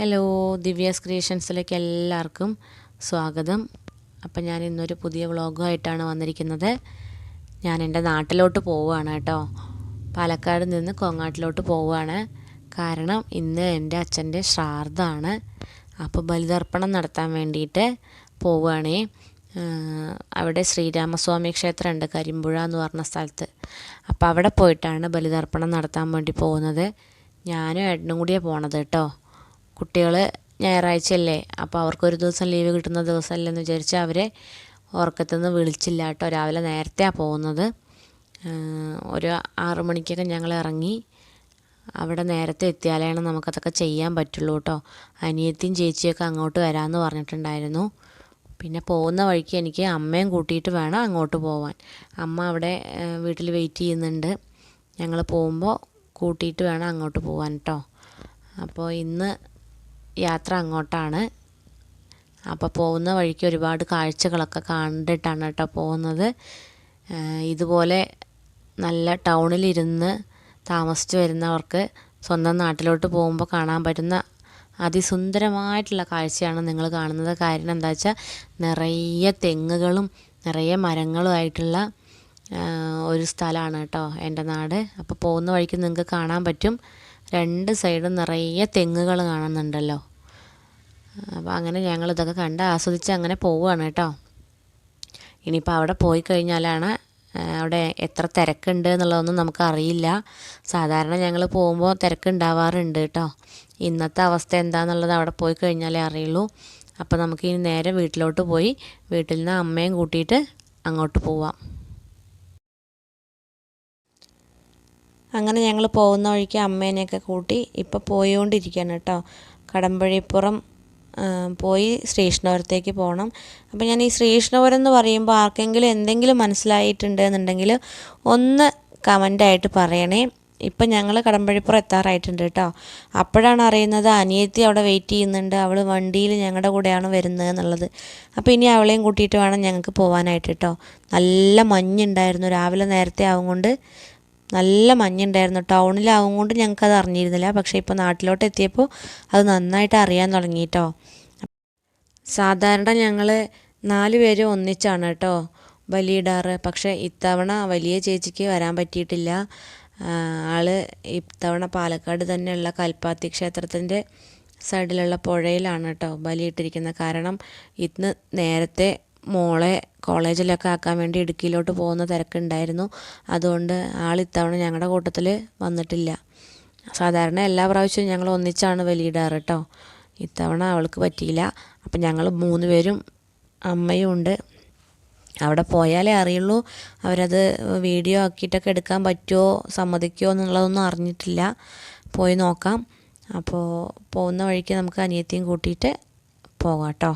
Hello Divya's ക്രിയേഷൻസിലേക്ക് എല്ലാവർക്കും സ്വാഗതം. അപ്പം ഞാൻ ഇന്നൊരു പുതിയ വ്ളോഗുമായിട്ടാണ് വന്നിരിക്കുന്നത്. ഞാൻ എന്റെ നാട്ടിലോട്ട് പോവുകയാണ് കേട്ടോ. പാലക്കാട് നിന്ന് കോങ്ങാട്ടിലോട്ട് പോവുകയാണ്. കാരണം ഇന്ന് എന്റെ അച്ഛന്റെ ശ്രാദ്ധമാണ്. അപ്പോൾ ബലിതർപ്പണം നടത്താൻ വേണ്ടിയിട്ട് പോവുകയാണേ. അവിടെ ശ്രീരാമസ്വാമി ക്ഷേത്രമുണ്ട് കരിമ്പുഴ എന്ന് പറഞ്ഞ സ്ഥലത്ത്. അപ്പോൾ അവിടെ പോയിട്ടാണ് ബലിതർപ്പണം നടത്താൻ വേണ്ടി പോകുന്നത്. ഞാനും ഏട്ടനും കൂടിയാണ് പോണത് കേട്ടോ. കുട്ടികൾ ഞായറാഴ്ചയല്ലേ അപ്പോൾ അവർക്കൊരു ദിവസം ലീവ് കിട്ടുന്ന ദിവസമല്ലെന്ന് വിചാരിച്ച് അവരെ ഉറക്കത്തുനിന്ന് വിളിച്ചില്ല കേട്ടോ. രാവിലെ നേരത്തെയാണ് പോകുന്നത്. ഒരു ആറു മണിക്കൊക്കെ ഞങ്ങൾ ഇറങ്ങി അവിടെ നേരത്തെ എത്തിയാലാണ് നമുക്കതൊക്കെ ചെയ്യാൻ പറ്റുള്ളൂ കേട്ടോ. അനിയത്തിയും ചേച്ചിയൊക്കെ അങ്ങോട്ട് വരാമെന്ന് പറഞ്ഞിട്ടുണ്ടായിരുന്നു. പിന്നെ പോകുന്ന വഴിക്ക് എനിക്ക് അമ്മയും കൂട്ടിയിട്ട് വേണം അങ്ങോട്ട് പോവാൻ. അമ്മ അവിടെ വീട്ടിൽ വെയിറ്റ് ചെയ്യുന്നുണ്ട്. ഞങ്ങൾ പോകുമ്പോൾ കൂട്ടിയിട്ട് വേണം അങ്ങോട്ട് പോവാൻ കേട്ടോ. അപ്പോൾ ഇന്ന് യാത്ര അങ്ങോട്ടാണ്. അപ്പോൾ പോകുന്ന വഴിക്ക് ഒരുപാട് കാഴ്ചകളൊക്കെ കണ്ടിട്ടാണ് കേട്ടോ പോകുന്നത്. ഇതുപോലെ നല്ല ടൗണിലിരുന്ന് താമസിച്ച് വരുന്നവർക്ക് സ്വന്തം നാട്ടിലോട്ട് പോകുമ്പോൾ കാണാൻ പറ്റുന്ന അതിസുന്ദരമായിട്ടുള്ള കാഴ്ചയാണ് നിങ്ങൾ കാണുന്നത്. കാരണം എന്താ വെച്ചാൽ നിറയെ തെങ്ങുകളും നിറയെ മരങ്ങളും ആയിട്ടുള്ള ഒരു സ്ഥലമാണ് കേട്ടോ എന്റെ നാട്. അപ്പോൾ പോകുന്ന വഴിക്ക് നിങ്ങൾക്ക് കാണാൻ പറ്റും. രണ്ട് സൈഡും നിറയെ തെങ്ങുകൾ കാണുന്നുണ്ടല്ലോ. അപ്പോൾ അങ്ങനെ ഞങ്ങൾ ഇതൊക്കെ കണ്ട് ആസ്വദിച്ച് അങ്ങനെ പോവുകയാണ് കേട്ടോ. ഇനിയിപ്പോൾ അവിടെ പോയി കഴിഞ്ഞാലാണ് അവിടെ എത്ര തിരക്കുണ്ട് എന്നുള്ളതൊന്നും നമുക്കറിയില്ല സാധാരണ ഞങ്ങൾ പോകുമ്പോൾ തിരക്കുണ്ടാവാറുണ്ട് കേട്ടോ. ഇന്നത്തെ അവസ്ഥ എന്താണെന്നുള്ളത് അവിടെ പോയി കഴിഞ്ഞാലേ അറിയുള്ളൂ. അപ്പോൾ നമുക്ക് ഇനി നേരെ വീട്ടിലോട്ട് പോയി വീട്ടിൽ നിന്ന് അമ്മയും കൂട്ടിയിട്ട് അങ്ങോട്ട് പോവാം. അങ്ങനെ ഞങ്ങൾ പോകുന്ന വഴിക്ക് അമ്മേനെയൊക്കെ കൂട്ടി ഇപ്പോൾ പോയിക്കൊണ്ടിരിക്കുകയാണ് കേട്ടോ. കടമ്പഴിപ്പുറം പോയി ശ്രീകൃഷ്ണപുരത്തേക്ക് പോകണം അപ്പോൾ ഞാൻ ഈ ശ്രീകൃഷ്ണപുരം എന്ന് പറയുമ്പോൾ ആർക്കെങ്കിലും എന്തെങ്കിലും മനസ്സിലായിട്ടുണ്ട് എന്നുണ്ടെങ്കിൽ ഒന്ന് കമന്റായിട്ട് പറയണേ. ഇപ്പം ഞങ്ങൾ കടമ്പഴിപ്പുറം എത്താറായിട്ടുണ്ട് കേട്ടോ. അപ്പോഴാണ് അറിയുന്നത് അനിയത്തി അവിടെ വെയിറ്റ് ചെയ്യുന്നുണ്ട്. അവൾ വണ്ടിയിൽ ഞങ്ങളുടെ കൂടെയാണ് വരുന്നത് എന്നുള്ളത്. അപ്പോൾ ഇനി അവളെയും കൂട്ടിയിട്ട് വേണം ഞങ്ങൾക്ക് പോകാനായിട്ട് കേട്ടോ. നല്ല മഞ്ഞുണ്ടായിരുന്നു. രാവിലെ നേരത്തെ ആവും കൊണ്ട് നല്ല മഞ്ഞുണ്ടായിരുന്നു. ടൗണിലാവും കൊണ്ട് ഞങ്ങൾക്കത് അറിഞ്ഞിരുന്നില്ല. പക്ഷേ ഇപ്പോൾ നാട്ടിലോട്ട് എത്തിയപ്പോൾ അത് നന്നായിട്ട് അറിയാൻ തുടങ്ങി കേട്ടോ സാധാരണ ഞങ്ങൾ നാല് പേര് ഒന്നിച്ചാണ് കേട്ടോ ബലിയിടാറ്. പക്ഷേ ഇത്തവണ വലിയ ചേച്ചിക്ക് വരാൻ പറ്റിയിട്ടില്ല. ആൾ ഇത്തവണ പാലക്കാട് തന്നെയുള്ള കൽപ്പാത്തി ക്ഷേത്രത്തിന്റെ സൈഡിലുള്ള പുഴയിലാണ് കേട്ടോ ബലിയിട്ടിരിക്കുന്നത്. കാരണം ഇന്ന് നേരത്തെ മോളെ കോളേജിലൊക്കെ ആക്കാൻ വേണ്ടി ഇടുക്കിയിലോട്ട് പോകുന്ന തിരക്കുണ്ടായിരുന്നു. അതുകൊണ്ട് ആൾ ഇത്തവണ ഞങ്ങളുടെ കൂട്ടത്തിൽ വന്നിട്ടില്ല. സാധാരണ എല്ലാ പ്രാവശ്യവും ഞങ്ങൾ ഒന്നിച്ചാണ് വലിയിടാറ് കേട്ടോ ഇത്തവണ അവൾക്ക് പറ്റിയില്ല. അപ്പം ഞങ്ങൾ മൂന്ന് പേരും അമ്മയും ഉണ്ട്. അവിടെ പോയാലേ അറിയുള്ളൂ അവരത് വീഡിയോ ആക്കിയിട്ടൊക്കെ എടുക്കാൻ പറ്റുമോ സമ്മതിക്കുമോ എന്നുള്ളതൊന്നും അറിഞ്ഞിട്ടില്ല. പോയി നോക്കാം. അപ്പോൾ പോകുന്ന വഴിക്ക് നമുക്ക് അനിയത്തിയും കൂട്ടിയിട്ട് പോകാം കേട്ടോ ആ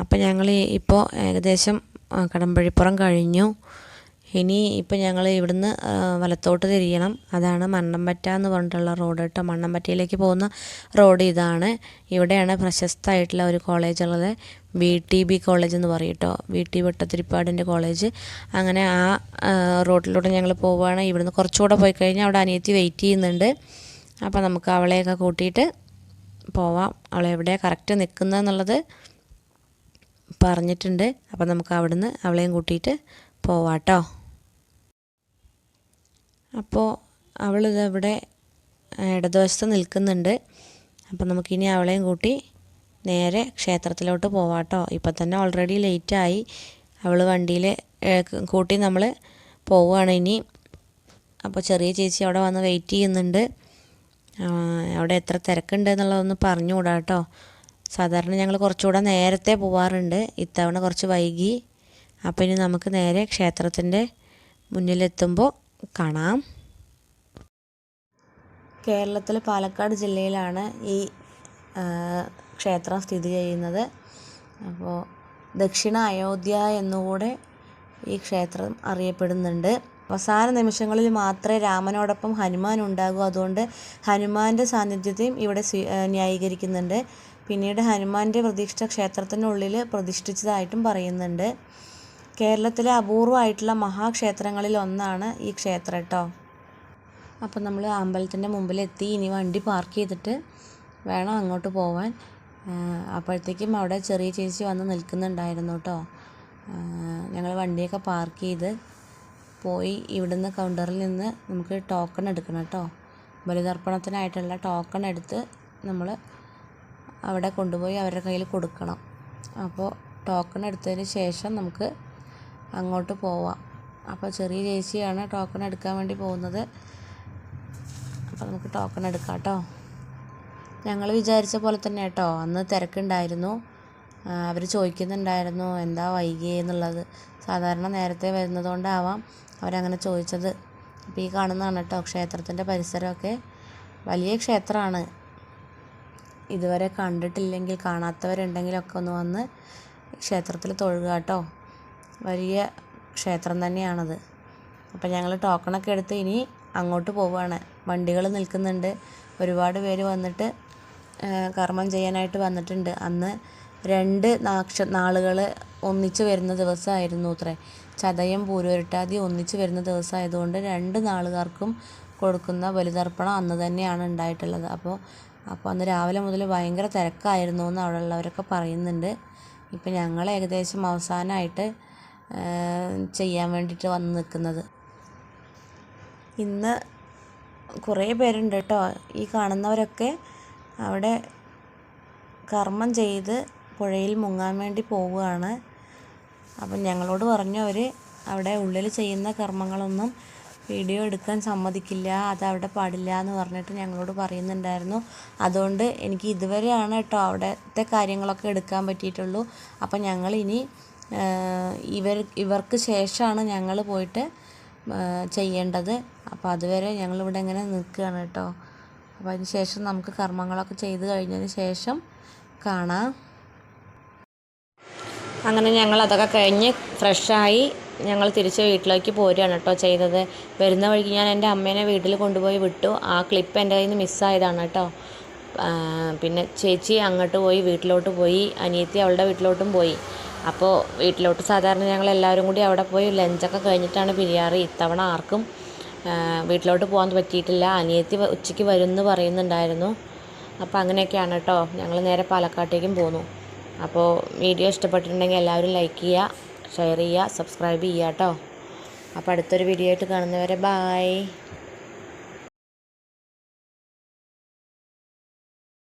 അപ്പം ഞങ്ങൾ ഇപ്പോൾ ഏകദേശം കടമ്പഴിപ്പുറം കഴിഞ്ഞു. ഇനി ഇപ്പം ഞങ്ങൾ ഇവിടുന്ന് വലത്തോട്ട് തിരിയണം. അതാണ് മണ്ണമ്പറ്റ എന്ന് പറഞ്ഞിട്ടുള്ള റോഡ് കേട്ടോ. മണ്ണമ്പറ്റയിലേക്ക് പോകുന്ന റോഡ് ഇതാണ്. ഇവിടെയാണ് പ്രശസ്തമായിട്ടുള്ള ഒരു കോളേജ് ഉള്ളത്. വി ടി ബി കോളേജ് എന്ന് പറയും കേട്ടോ. വി ടി വെട്ടത്തിരിപ്പാടിന്റെ കോളേജ് അങ്ങനെ ആ റോഡിലൂടെ ഞങ്ങൾ പോവുകയാണ് ഇവിടുന്ന് കുറച്ചുകൂടെ പോയി കഴിഞ്ഞാൽ അവിടെ അനിയത്തി വെയിറ്റ് ചെയ്യുന്നുണ്ട്. അപ്പോൾ നമുക്ക് അവളെയൊക്കെ കൂട്ടിയിട്ട് പോവാം. അവളെവിടെ കറക്റ്റ് നിൽക്കുന്നതെന്നുള്ളത് പറഞ്ഞിട്ടുണ്ട്. അപ്പം നമുക്ക് അവിടുന്ന് അവളെയും കൂട്ടിയിട്ട് പോവാട്ടോ. അപ്പോൾ അവളിതവിടെ ഇടതുവശത്ത് നിൽക്കുന്നുണ്ട്. അപ്പം നമുക്കിനി അവളെയും കൂട്ടി നേരെ ക്ഷേത്രത്തിലോട്ട് പോവാട്ടോ. ഇപ്പം തന്നെ ഓൾറെഡി ലേറ്റായി അവൾ വണ്ടിയിൽ കൂട്ടി നമ്മൾ പോവുകയാണ് ഇനി. അപ്പോൾ ചെറിയ ചേച്ചി അവിടെ വന്ന് വെയിറ്റ് ചെയ്യുന്നുണ്ട്. അവിടെ എത്ര തിരക്കുണ്ട് എന്നുള്ളതൊന്ന് പറഞ്ഞുകൂടാ കേട്ടോ സാധാരണ ഞങ്ങൾ കുറച്ചുകൂടെ നേരത്തെ പോവാറുണ്ട്. ഇത്തവണ കുറച്ച് വൈകി. അപ്പോൾ ഇനി നമുക്ക് നേരെ ക്ഷേത്രത്തിന്റെ മുന്നിലെത്തുമ്പോൾ കാണാം. കേരളത്തിലെ പാലക്കാട് ജില്ലയിലാണ് ഈ ക്ഷേത്രം സ്ഥിതി ചെയ്യുന്നത്. അപ്പോൾ ദക്ഷിണ അയോധ്യ എന്നുകൂടെ ഈ ക്ഷേത്രം അറിയപ്പെടുന്നുണ്ട്. അവസാന നിമിഷങ്ങളിൽ മാത്രമേ രാമനോടൊപ്പം ഹനുമാൻ ഉണ്ടാകൂ. അതുകൊണ്ട് ഹനുമാന്റെ സാന്നിധ്യത്തെയും ഇവിടെ ന്യായീകരിക്കുന്നുണ്ട്. പിന്നീട് ഹനുമാന്റെ പ്രതിഷ്ഠ ക്ഷേത്രത്തിനുള്ളിൽ പ്രതിഷ്ഠിച്ചതായിട്ടും പറയുന്നുണ്ട്. കേരളത്തിലെ അപൂർവമായിട്ടുള്ള മഹാക്ഷേത്രങ്ങളിൽ ഒന്നാണ് ഈ ക്ഷേത്രം കേട്ടോ അപ്പം നമ്മൾ അമ്പലത്തിന്റെ മുമ്പിലെത്തി ഇനി വണ്ടി പാർക്ക് ചെയ്തിട്ട് വേണം അങ്ങോട്ട് പോവാൻ. അപ്പോഴത്തേക്കും അവിടെ ചെറിയ ചേച്ചി വന്ന് നിൽക്കുന്നുണ്ടായിരുന്നു കേട്ടോ ഞങ്ങൾ വണ്ടിയൊക്കെ പാർക്ക് ചെയ്ത് പോയി ഇവിടുന്ന് കൗണ്ടറിൽ നിന്ന് നമുക്ക് ടോക്കൺ എടുക്കണം കേട്ടോ ബലിതർപ്പണത്തിനായിട്ടുള്ള ടോക്കൺ എടുത്ത് നമ്മൾ അവിടെ കൊണ്ടുപോയി അവരുടെ കയ്യിൽ കൊടുക്കണം. അപ്പോൾ ടോക്കൺ എടുത്തതിന് ശേഷം നമുക്ക് അങ്ങോട്ട് പോവാം. അപ്പോൾ ചെറിയ ചേച്ചിയാണ് ടോക്കൺ എടുക്കാൻ വേണ്ടി പോകുന്നത്. അപ്പോൾ നമുക്ക് ടോക്കൺ എടുക്കാം കേട്ടോ. ഞങ്ങൾ വിചാരിച്ച പോലെ തന്നെ കേട്ടോ. അന്ന് തിരക്കുണ്ടായിരുന്നു. അവർ ചോദിക്കുന്നുണ്ടായിരുന്നു എന്താ വൈകിയേ? എന്നുള്ളത്. സാധാരണ നേരത്തെ വരുന്നതുകൊണ്ടാവാം അവരങ്ങനെ ചോദിച്ചത്. അപ്പോൾ ഈ കാണുന്നതാണ് കേട്ടോ ക്ഷേത്രത്തിന്റെ പരിസരമൊക്കെ. വലിയ ക്ഷേത്രമാണ്. ഇതുവരെ കണ്ടിട്ടില്ലെങ്കിൽ കാണാത്തവരുണ്ടെങ്കിലൊക്കെ ഒന്ന് വന്ന് ക്ഷേത്രത്തിൽ തൊഴുക കേട്ടോ. വലിയ ക്ഷേത്രം തന്നെയാണത്. അപ്പോൾ ഞങ്ങൾ ടോക്കണൊക്കെ എടുത്ത് ഇനി അങ്ങോട്ട് പോവുകയാണ് വണ്ടികൾ നിൽക്കുന്നുണ്ട്. ഒരുപാട് പേര് വന്നിട്ട് കർമ്മം ചെയ്യാനായിട്ട് വന്നിട്ടുണ്ട്. അന്ന് രണ്ട് നാക്ഷ നാളുകൾ ഒന്നിച്ച് വരുന്ന ദിവസമായിരുന്നു അത്രേ. ചതയം പൂരുരുട്ടാതി ഒന്നിച്ച് വരുന്ന ദിവസമായതുകൊണ്ട് രണ്ട് നാളുകാർക്കും കൊടുക്കുന്ന ബലിതർപ്പണം അന്ന് തന്നെയാണ് ഉണ്ടായിട്ടുള്ളത്. അപ്പോൾ അപ്പോൾ അന്ന് രാവിലെ മുതൽ ഭയങ്കര തിരക്കായിരുന്നു എന്ന് അവിടെ ഉള്ളവരൊക്കെ പറയുന്നുണ്ട്. ഇപ്പം ഞങ്ങൾ ഏകദേശം അവസാനമായിട്ട് ചെയ്യാൻ വേണ്ടിയിട്ട് വന്ന് നിൽക്കുന്നത്. ഇന്ന് കുറേ പേരുണ്ട് കേട്ടോ. ഈ കാണുന്നവരൊക്കെ അവിടെ കർമ്മം ചെയ്ത് പുഴയിൽ മുങ്ങാൻ വേണ്ടി പോവുകയാണ്. അപ്പം ഞങ്ങളോട് പറഞ്ഞു അവർ അവിടെ ഉള്ളിൽ ചെയ്യുന്ന കർമ്മങ്ങളൊന്നും വീഡിയോ എടുക്കാൻ സമ്മതിക്കില്ല അത് അവിടെ പാടില്ല എന്ന് പറഞ്ഞിട്ട് ഞങ്ങളോട് പറയുന്നുണ്ടായിരുന്നു. അതുകൊണ്ട് എനിക്ക് ഇതുവരെയാണ് കേട്ടോ അവിടുത്തെ കാര്യങ്ങളൊക്കെ എടുക്കാൻ പറ്റിയിട്ടുള്ളൂ. അപ്പം ഞങ്ങളിനി ഇവർ ഇവർക്ക് ശേഷമാണ് ഞങ്ങൾ പോയിട്ട് ചെയ്യേണ്ടത്. അപ്പോൾ അതുവരെ ഞങ്ങളിവിടെ ഇങ്ങനെ നിൽക്കുകയാണ് കേട്ടോ. അപ്പോൾ അതിന് ശേഷം നമുക്ക് കർമ്മങ്ങളൊക്കെ ചെയ്ത് കഴിഞ്ഞതിന് ശേഷം കാണാം. അങ്ങനെ ഞങ്ങൾ അതൊക്കെ കഴിഞ്ഞ് ഫ്രഷായി ഞങ്ങൾ തിരിച്ച് വീട്ടിലേക്ക് പോരുകയാണ് കേട്ടോ ചെയ്തത്. വരുന്ന വഴിക്ക് ഞാൻ എന്റെ അമ്മേനെ വീട്ടിൽ കൊണ്ടുപോയി വിട്ടു. ആ ക്ലിപ്പ് എന്റെ കയ്യിൽ നിന്ന് മിസ്സായതാണ് കേട്ടോ. പിന്നെ ചേച്ചി അങ്ങോട്ട് പോയി വീട്ടിലോട്ട് പോയി. അനിയത്തി അവളുടെ വീട്ടിലോട്ടും പോയി. അപ്പോൾ വീട്ടിലോട്ട് സാധാരണ ഞങ്ങൾ എല്ലാവരും കൂടി അവിടെ പോയി ലഞ്ചൊക്കെ കഴിഞ്ഞിട്ടാണ് പിരിയാറ് ഇത്തവണ ആർക്കും വീട്ടിലോട്ട് പോകാൻ പറ്റിയിട്ടില്ല. അനിയത്തി ഉച്ചയ്ക്ക് വരും എന്ന് പറയുന്നുണ്ടായിരുന്നു. അപ്പോൾ അങ്ങനെയൊക്കെയാണ് കേട്ടോ. ഞങ്ങൾ നേരെ പാലക്കാട്ടേക്കും പോന്നു. അപ്പോൾ വീഡിയോ ഇഷ്ടപ്പെട്ടിട്ടുണ്ടെങ്കിൽ എല്ലാവരും ലൈക്ക് ചെയ്യുക. ഷെയർ ചെയ്യുക സബ്സ്ക്രൈബ് ചെയ്യുക കേട്ടോ അപ്പോൾ അടുത്തൊരു വീഡിയോ ആയിട്ട് കാണുന്നവരെ ബായ്